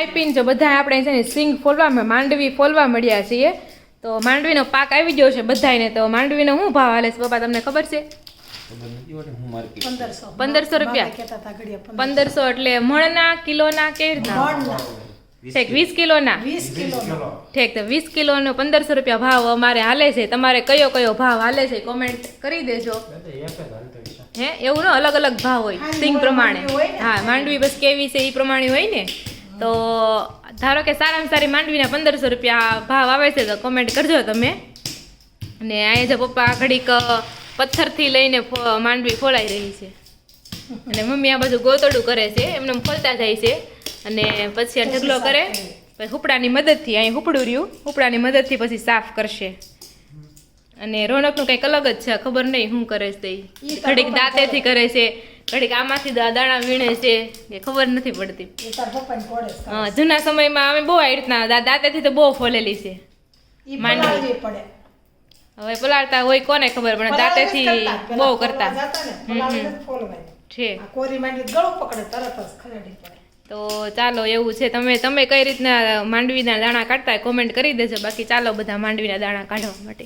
ખાઈ પીને જો બધા આપણે છે ને સિંગ ફોલવા માંડવી ફોલવા મળ્યા છીએ. તો માંડવીનો પાક આવી ગયો છે બધાને તો માંડવીનો શું ભાવ હાલે છે પપ્પા તમને ખબર છે? પંદરસો. રૂપિયા? પંદરસો. એટલે મણના કિલોના કે રીતના મણના. વીસ કિલોના? ઠીક તો વીસ કિલોનો પંદરસો રૂપિયા ભાવ અમારે હાલે છે. તમારે કયો કયો ભાવ હાલે છે કોમેન્ટ કરી દેજો. હે? એવું ન અલગ અલગ ભાવ હોય સિંગ પ્રમાણે. હા માંડવી બસ કેવી છે એ પ્રમાણે હોય ને? તો ધારો કે સારામાં સારી માંડવીના પંદરસો રૂપિયા ભાવ આવે છે તો કોમેન્ટ કરજો તમે. અને અહીંયા જે પપ્પા ઘડીક પથ્થરથી લઈને માંડવી ફોલાઈ રહી છે. અને મમ્મી આ બધું ગોતડું કરે છે એમને એમ ખોલતા જાય છે. અને પછી આ ઢગલો કરે પછી હુપડાની મદદથી અહીં હુપડું રહ્યું. હુપડાની મદદથી પછી સાફ કરશે. અને રોનકનું કંઈક અલગ જ છે ખબર નહીં શું કરે છે ઘડીક દાંતેથી કરે છે. ઘડીક આમાંથી દા- દાણા વીણે છે એ ખબર નથી પડતી. હા, જૂના સમયમાં અમે બહુ આવી રીતના દાંતેથી તો બહુ ફોલેલી છે માંડવી. હવે પલાળતા હોય કોને ખબર પણ દાંતેથી. બહુ કરતા. છે આ તો ચાલો એવું છે તમે તમે કઈ રીતના માંડવીના દાણા કાઢતા કોમેન્ટ કરી દેજો બાકી ચાલો બધા માંડવીના દાણા કાઢવા માટે